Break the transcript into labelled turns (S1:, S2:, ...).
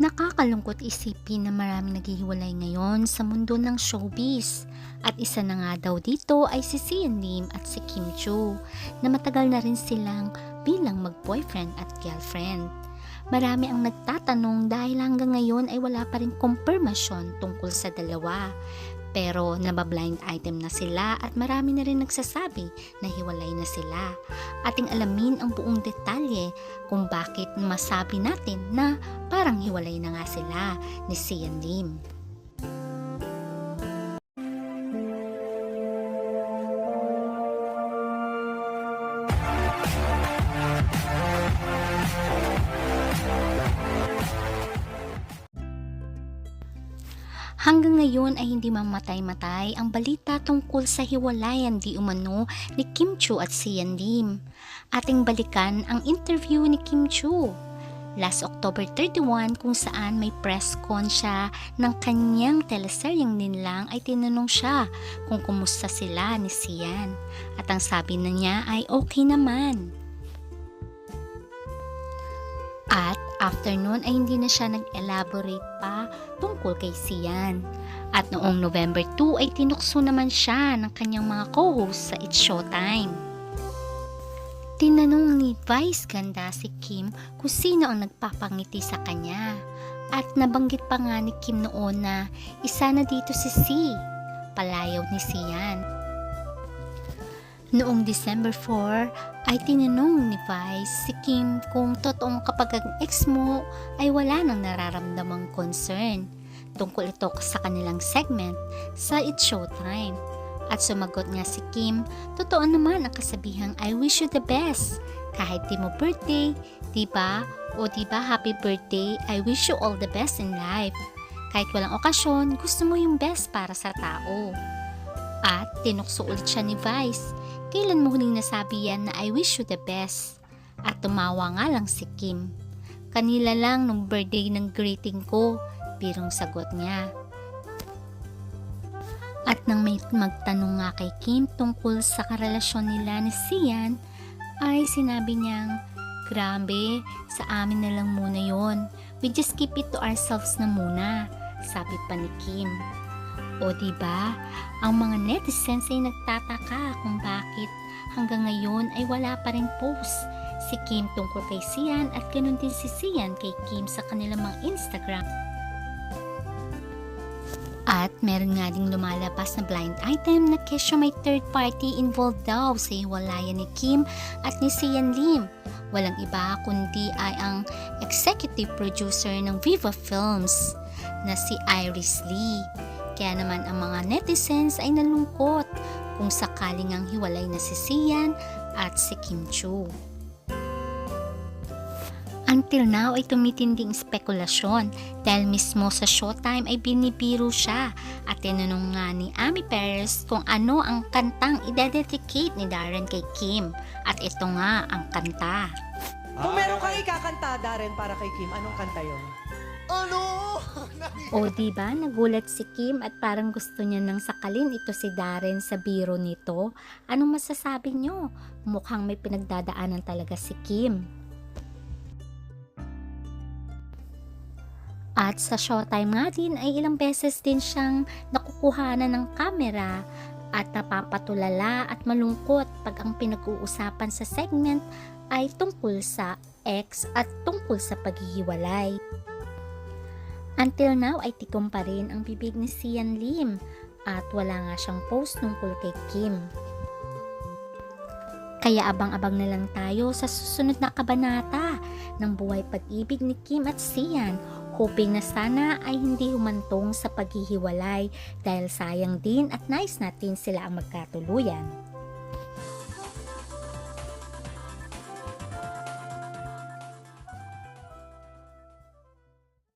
S1: Nakakalungkot isipin na maraming naghihiwalay ngayon sa mundo ng showbiz. At isa na nga daw dito ay si Sian Lim at si Kim Chu na matagal na rin silang bilang mag-boyfriend at girlfriend. Marami ang nagtatanong dahil hanggang ngayon ay wala pa rin kumpirmasyon tungkol sa dalawa. Pero nabablind item na sila at marami na rin nagsasabi na hiwalay na sila. Ating alamin ang buong detalye kung bakit masabi natin na parang hiwalay na nga sila ni Sian Lim. Hanggang ngayon ay hindi mamatay-matay ang balita tungkol sa hiwalayan di umano ni Kim Chu at Sian Lim. Ating balikan ang interview ni Kim Chu. Last October 31 kung saan may press con siya ng kanyang teleseryeng ninlang ay tinanong siya kung kumusta sila ni Sian. At ang sabi na niya ay okay naman. At after nun ay hindi na siya nag-elaborate pa tungkol kay Sian. At noong November 2 ay tinukso naman siya ng kanyang mga co-host sa It's Showtime. Tinanong ni Vice Ganda si Kim kung sino ang nagpapangiti sa kanya. At nabanggit pa nga ni Kim noon na isa na dito si C, palayaw ni Sian. Noong December 4 ay tinanong ni Vice si Kim kung totoong kapag ang ex mo ay wala nang nararamdamang concern tungkol ito sa kanilang segment sa It's Showtime. At sumagot nga si Kim, totoo naman ang kasabihang I wish you the best. Kahit di mo birthday, di ba? O di ba happy birthday, I wish you all the best in life. Kahit walang okasyon, gusto mo yung best para sa tao. At tinukso ulit siya ni Vice. Kailan mo huling nasabi yan na I wish you the best? At tumawa nga lang si Kim. Kanila lang nung birthday ng greeting ko, birong sagot niya. At nang may magtanong nga kay Kim tungkol sa karelasyon nila ni Sian, ay sinabi niyang, Grabe, sa amin na lang muna yon. We just keep it to ourselves na muna, sabi pa ni Kim. O di ba? Ang mga netizens ay nagtataka kung bakit hanggang ngayon ay wala pa rin post si Kim tungkol kay Sian at ganun din si Sian kay Kim sa kanilang mga Instagram. At meron nga ding lumalabas na blind item na kesyo may third party involved daw sa hiwalayan ni Kim at ni Sian Lim. Walang iba kundi ay ang executive producer ng Viva Films na si Iris Lee. Kaya naman ang mga netizens ay nalungkot kung sakaling ang hiwalay na si Sian at si Kim Chu. Until now ay tumitinding spekulasyon dahil mismo sa showtime ay binibiro siya at tinanong nga ni Ami Perez kung ano ang kantang idededicate ni Darren kay Kim at ito nga ang kanta.
S2: Kung meron kang ikakanta, Darren, para kay Kim, anong kanta yun?
S3: Ano?
S1: O ba nagulat si Kim at parang gusto niya nang sakalin ito si Darren sa biro nito? Anong masasabi niyo? Mukhang may pinagdadaanan talaga si Kim. At sa showtime nga din ay ilang beses din siyang nakukuhanan ng kamera at napapatulala at malungkot pag ang pinag-uusapan sa segment ay tungkol sa ex at tungkol sa paghihiwalay. Until now ay tikom pa rin ang bibig ni Sian Lim at wala nga siyang post tungkol kay Kim. Kaya abang-abang na lang tayo sa susunod na kabanata ng buhay pag-ibig ni Kim at Sian hoping na sana ay hindi humantong sa paghihiwalay dahil sayang din at nice natin sila ang magkatuluyan.